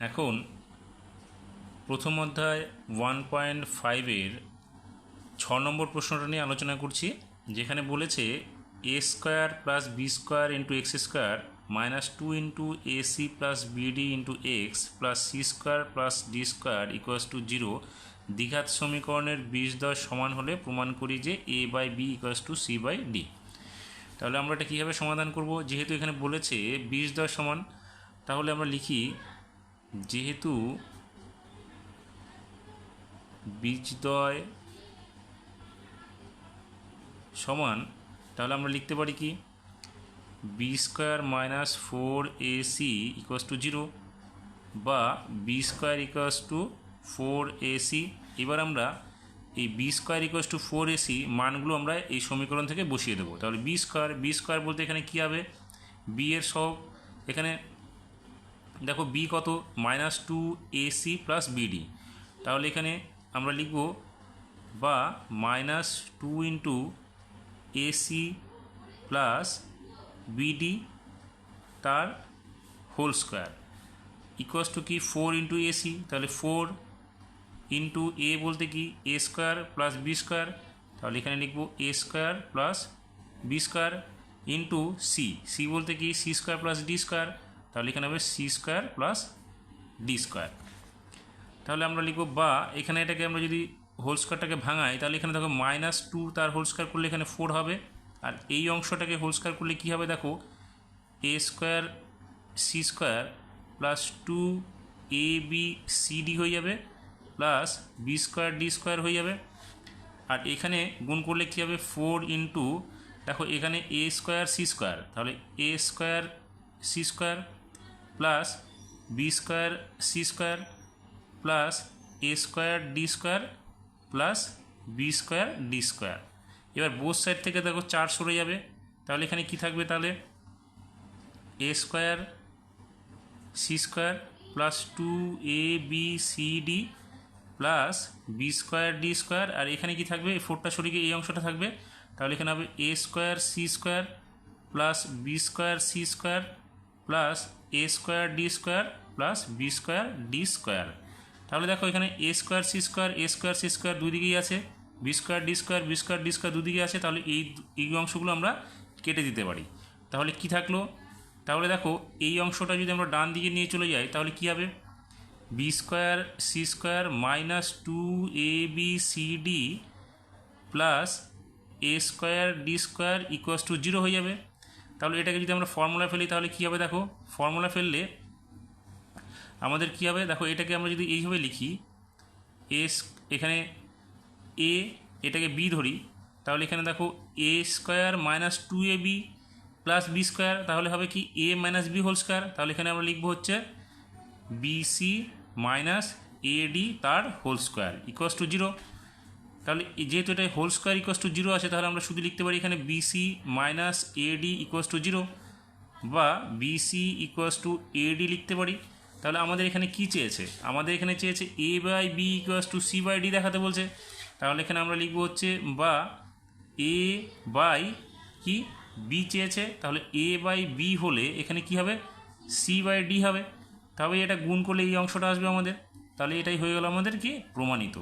এখন প্রথম অধ্যায় ওয়ান পয়েন্ট ফাইভের ছ নম্বর প্রশ্নটা নিয়ে আলোচনা করছি, যেখানে বলেছে A square plus B square into X square minus two into A C plus BD into X plus C square plus D square equals to zero দ্বিঘাত সমীকরণের বিশ দশ সমান হলে প্রমাণ করি যে A by B equals to C by D তাহলে আমরা এটা কীভাবে সমাধান করব? যেহেতু এখানে বলেছে বিশ দশ সমান, তাহলে আমরা লিখি যেহেতু বীজদ্বয় সমান, তাহলে আমরা লিখতে পারি কি? B square minus four A C equals to zero বা B square equals to four A C এবার আমরা এই B square equals to four A C মানগুলো আমরা এই সমীকরণ থেকে বসিয়ে দেবো। তাহলে বি স্কোয়ার বি স্কোয়ার বলতে এখানে কী হবে? বি এর সহ এখানে দেখো বি কত? Minus two A C plus BD তাহলে এখানে আমরা লিখব বা minus two into AC plus BD তার হোল স্কোয়ার ইকুয়াস টু কি? ফোর ইন্টু এসি তাহলে ফোর ইন্টু এ বলতে কি? A square plus B square তাহলে এখানে লিখব A square plus B square into C C বলতে কি? C square plus D square তাহলে এখানে হবে C square plus D square তাহলে আমরা লিখব বা এখানে এটাকে আমরা যদি হোল স্কোয়ারটাকে ভাঙাই, তাহলে এখানে দেখো মাইনাস টু তার হোল স্কোয়ার করলে এখানে ফোর হবে। আর এই অংশটাকে হোল স্কোয়ার করলে কী হবে দেখো? A square C square plus two A B C D হয়ে যাবে plus B square D square হয়ে যাবে। আর এখানে গুণ করলে কী হবে? ফোর ইন্টু দেখো এখানে এ স্কোয়ার সি স্কোয়ার তাহলে A square C square plus B square C square plus A square D square plus B square D square এবার বোস সাইড থেকে দেখো চার সরে যাবে। তাহলে এখানে কি থাকবে তাহলে? A square C square plus two A B C D plus B square D square আর এখানে কি থাকবে? এই ফোরটা সরিয়ে এই অংশটা থাকবে। তাহলে এখানে হবে A square C square plus B square C square plus A square D square plus B square D square তাহলে দেখো এখানে A square C square A square C square দুই দিকেই আছে। B square D square B square D square দুদিকে আছে, তাহলে এই এই অংশগুলো আমরা কেটে দিতে পারি। তাহলে কি থাকল? তাহলে দেখো এই অংশটা যদি আমরা ডান দিকে নিয়ে চলে যাই, তাহলে কী হবে? B square C square minus two A B C D plus A square D square equals to zero হয়ে যাবে। তাহলে এটাকে যদি আমরা ফর্মুলা ফেলি, তাহলে কী হবে দেখো? ফর্মুলা ফেললে আমাদের কী হবে? দেখো, এটাকে আমরা যদি এইভাবে লিখি এস এখানে এ এটাকে বি ধরি, তাহলে এখানে দেখো A square minus two A B plus B square তাহলে হবে কি? A minus B whole square তাহলে এখানে আমরা লিখব হচ্ছে বিসি মাইনাস এডি তার whole square equals to zero তাহলে যেহেতু এটা whole square equals to zero আছে, তাহলে আমরা শুধু লিখতে পারি এখানে BC minus AD equals to zero বা বিসি ইকোয়াস টু এডি লিখতে পারি। তাহলে আমাদের এখানে কি চেয়েছে? আমাদের এখানে চেয়েছে A by B equals to C by D দেখাতে বলছে। তাহলে এখানে আমরা লিখব হচ্ছে বা এ বাই কি? বি চেয়েছে। তাহলে এ বাই বি হলে এখানে কি হবে? সি বাই ডি হবে। তবে এটা গুণ করলে এই অংশটা আসবে আমাদের। তাহলে এটাই হয়ে গেল আমাদের কি? প্রমাণিত।